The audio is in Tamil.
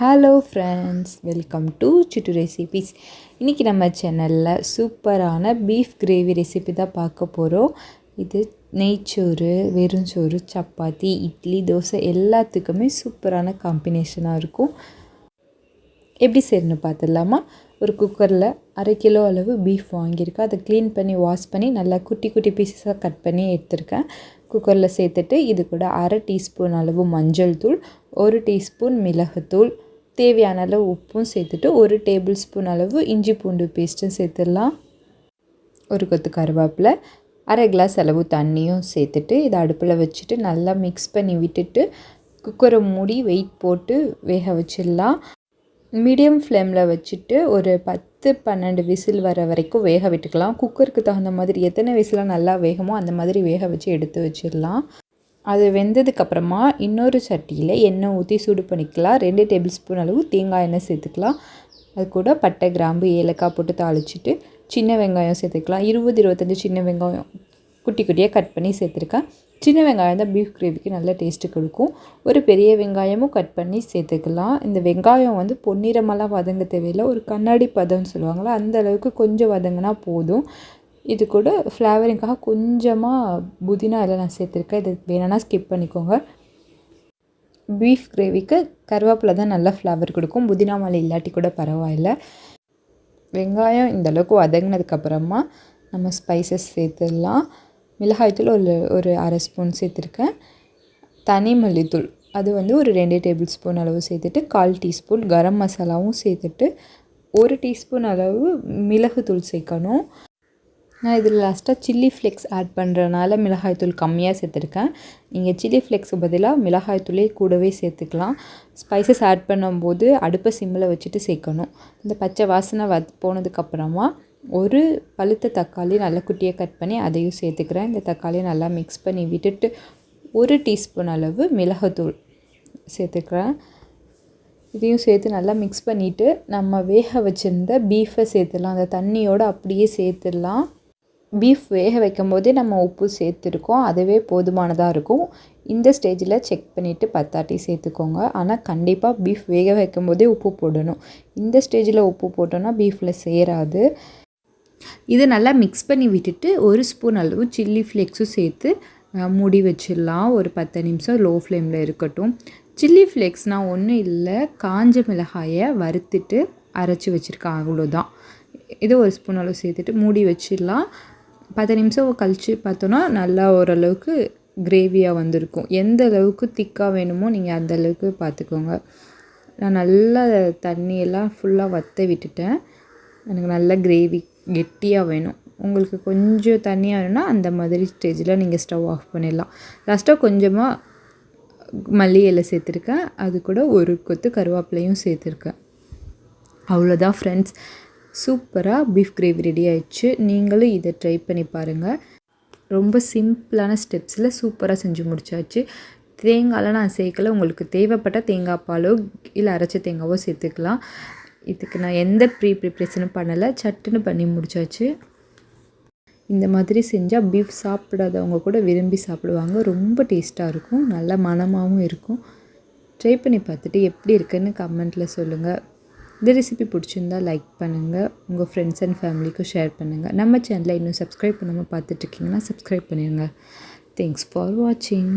Hello friends welcome to Chittu recipes இன்றைக்கி நம்ம சேனலில் சூப்பரான பீஃப் கிரேவி ரெசிபி தான் பார்க்க போகிறோம் இது நெய்ச்சோறு வெறுஞ்சோறு சப்பாத்தி இட்லி தோசை எல்லாத்துக்குமே சூப்பரான காம்பினேஷனாக இருக்கும். எப்படி செய்யணும்னு பார்த்துடலாமா? ஒரு குக்கரில் அரை கிலோ அளவு பீஃப் வாங்கியிருக்கேன். அதை க்ளீன் பண்ணி வாஷ் பண்ணி நல்லா குட்டி குட்டி பீசஸாக கட் பண்ணி எடுத்திருக்கேன். குக்கரில் சேர்த்துட்டு இது கூட அரை டீஸ்பூன் அளவு மஞ்சள் தூள் ஒரு டீஸ்பூன் மிளகுத்தூள் தேவையான அளவு உப்பும் சேர்த்துட்டு ஒரு டேபிள் ஸ்பூன் அளவு இஞ்சி பூண்டு பேஸ்ட்டும் சேர்த்துடலாம். ஒரு கொத்து கருவேப்பிலை அரை கிளாஸ் அளவு தண்ணியும் சேர்த்துட்டு இதை அடுப்பில் வச்சுட்டு நல்லா மிக்ஸ் பண்ணி விட்டுட்டு குக்கரை மூடி வெயிட் போட்டு வேக வச்சிடலாம். மீடியம் ஃப்ளேமில் வச்சுட்டு ஒரு பத்து பன்னெண்டு விசில் வர வரைக்கும் வேக விட்டுக்கலாம். குக்கருக்கு தகுந்த மாதிரி எத்தனை விசிலாக நல்லா வேகமோ அந்த மாதிரி வேக வச்சு எடுத்து வச்சிடலாம். அது வெந்ததுக்கப்புறமா இன்னொரு சட்டியில் எண்ணெய் ஊற்றி சூடு பண்ணிக்கலாம். ரெண்டு டேபிள் ஸ்பூன் அளவு தேங்காய் எண்ணெய் சேர்த்துக்கலாம். அது கூட பட்டை கிராம்பு ஏலக்காய் போட்டு தாளிச்சிட்டு சின்ன வெங்காயம் சேர்த்துக்கலாம். இருபது இருபத்தஞ்சி சின்ன வெங்காயம் குட்டி குட்டியாக கட் பண்ணி சேர்த்துருக்கேன். சின்ன வெங்காயம் தான் பீஃப் கிரேவிக்கு நல்ல டேஸ்ட்டு கொடுக்கும். ஒரு பெரிய வெங்காயமும் கட் பண்ணி சேர்த்துக்கலாம். இந்த வெங்காயம் வந்து பொன்னிறமெல்லாம் வதங்க தேவையில்லை. ஒரு கண்ணாடி பதம்னு சொல்லுவாங்களா அந்த அளவுக்கு கொஞ்சம் வதங்கினா போதும். இது கூட ஃப்ளேவரிங்காக கொஞ்சமாக புதினா இதில் நான் சேர்த்துருக்கேன். இது வேணும்னா ஸ்கிப் பண்ணிக்கோங்க. பீஃப் கிரேவிக்கு கருவேப்பிலை தான் நல்லா ஃப்ளேவர் கொடுக்கும். புதினா மலை இல்லாட்டி கூட பரவாயில்ல. வெங்காயம் இந்தளவுக்கு வதங்கினதுக்கப்புறமா நம்ம ஸ்பைசஸ் சேர்த்துடலாம். மிளகாய்த்தூள் ஒரு ஒரு அரை ஸ்பூன் சேர்த்துருக்கேன். தனி மல்லித்தூள் அது வந்து ஒரு ரெண்டு டேபிள் ஸ்பூன் அளவு சேர்த்துட்டு கால் டீஸ்பூன் கரம் மசாலாவும் சேர்த்துட்டு ஒரு டீஸ்பூன் அளவு மிளகுத்தூள் சேர்க்கணும். நான் இதில் லாஸ்ட்டாக சில்லி ஃப்ளெக்ஸ் ஆட் பண்ணுறனால மிளகாய்த்தூள் கம்மியாக சேர்த்துருக்கேன். நீங்கள் சில்லி ஃப்ளெக்ஸுக்கு பதிலாக மிளகாய்த்தூளே கூடவே சேர்த்துக்கலாம். ஸ்பைசஸ் ஆட் பண்ணும்போது அடுப்பை சிம்மில் வச்சுட்டு சேர்க்கணும். இந்த பச்சை வாசனை வ போனதுக்கப்புறமா ஒரு பழுத்த தக்காளி நல்லா குட்டியாக கட் பண்ணி அதையும் சேர்த்துக்கிறேன். இந்த தக்காளியை நல்லா மிக்ஸ் பண்ணி விட்டுட்டு ஒரு டீஸ்பூன் அளவு மிளகாத்தூள் சேர்த்துக்கிறேன். இதையும் சேர்த்து நல்லா மிக்ஸ் பண்ணிவிட்டு நம்ம வேக வச்சுருந்த பீஃபை சேர்த்துடலாம். அந்த தண்ணியோடு அப்படியே சேர்த்துடலாம். பீஃப் வேக வைக்கும் போதே நம்ம உப்பு சேர்த்துருக்கோம். அதுவே போதுமானதாக இருக்கும். இந்த ஸ்டேஜில் செக் பண்ணிவிட்டு பத்தாட்டி சேர்த்துக்கோங்க. ஆனால் கண்டிப்பாக பீஃப் வேக வைக்கும் போதே உப்பு போடணும். இந்த ஸ்டேஜில் உப்பு போட்டோன்னா பீஃபில் சேராது. இது நல்லா மிக்ஸ் பண்ணி விட்டுட்டு ஒரு ஸ்பூன் அளவு சில்லி ஃப்ளேக்ஸும் சேர்த்து மூடி வச்சிடலாம். ஒரு பத்து நிமிஷம் லோ ஃப்ளேமில் இருக்கட்டும். சில்லி ஃப்ளேக்ஸ்னால் ஒன்றும் இல்லை. காஞ்ச மிளகாயை வறுத்துட்டு அரைச்சி வச்சுருக்கேன். அவ்வளோதான் இது ஒரு ஸ்பூன் அளவு சேர்த்துட்டு மூடி வச்சிடலாம். பத்து நிமிஷம் கழித்து பார்த்தோன்னா நல்லா ஓரளவுக்கு கிரேவியாக வந்திருக்கும். எந்த அளவுக்கு திக்காக வேணுமோ நீங்கள் அந்த அளவுக்கு பார்த்துக்கோங்க. நான் நல்லா தண்ணியெல்லாம் ஃபுல்லாக வற்ற விட்டுட்டேன். எனக்கு நல்ல கிரேவி கெட்டியாக வேணும். உங்களுக்கு கொஞ்சம் தண்ணியாக வேணும்னா அந்த மாதிரி ஸ்டேஜில் நீங்கள் ஸ்டவ் ஆஃப் பண்ணிடலாம். லாஸ்ட்டாக கொஞ்சமாக மல்லி இலை சேர்த்துருக்கேன். அது கூட ஒரு கொத்து கருவேப்பிலையும் சேர்த்துருக்கேன். அவ்வளோதான் ஃப்ரெண்ட்ஸ் சூப்பராக பீஃப் கிரேவி ரெடி ஆயிடுச்சு. நீங்களும் இதை ட்ரை பண்ணி பாருங்கள் ரொம்ப சிம்பிளான ஸ்டெப்ஸில் சூப்பராக செஞ்சு முடிச்சாச்சு. தேங்காயெலாம் நான் சேர்க்கல. உங்களுக்கு தேவைப்பட்ட தேங்காய் பாலோ இல்லை அரைச்ச தேங்காவோ சேர்த்துக்கலாம். இதுக்கு நான் எந்த ப்ரீ ப்ரிப்ரேஷனும் பண்ணலை. சட்டுன்னு பண்ணி முடிச்சாச்சு. இந்த மாதிரி செஞ்சால் பீஃப் சாப்பிடாதவங்க கூட விரும்பி சாப்பிடுவாங்க. ரொம்ப டேஸ்ட்டாக இருக்கும். நல்ல மனமாகவும் இருக்கும். ட்ரை பண்ணி பார்த்துட்டு எப்படி இருக்குன்னு கமெண்ட்டில் சொல்லுங்கள் இந்த ரெசிபி பிடிச்சிருந்தா லைக் பண்ணுங்கள் உங்கள் ஃப்ரெண்ட்ஸ் அண்ட் ஃபேமிலிக்கும் ஷேர் பண்ணுங்கள் நம்ம சேனலை இன்னும் சப்ஸ்கிரைப் பண்ணாமல் பார்த்துட்ருக்கீங்கன்னா சப்ஸ்கிரைப் பண்ணிடுங்க தேங்க்ஸ் ஃபார் வாட்சிங்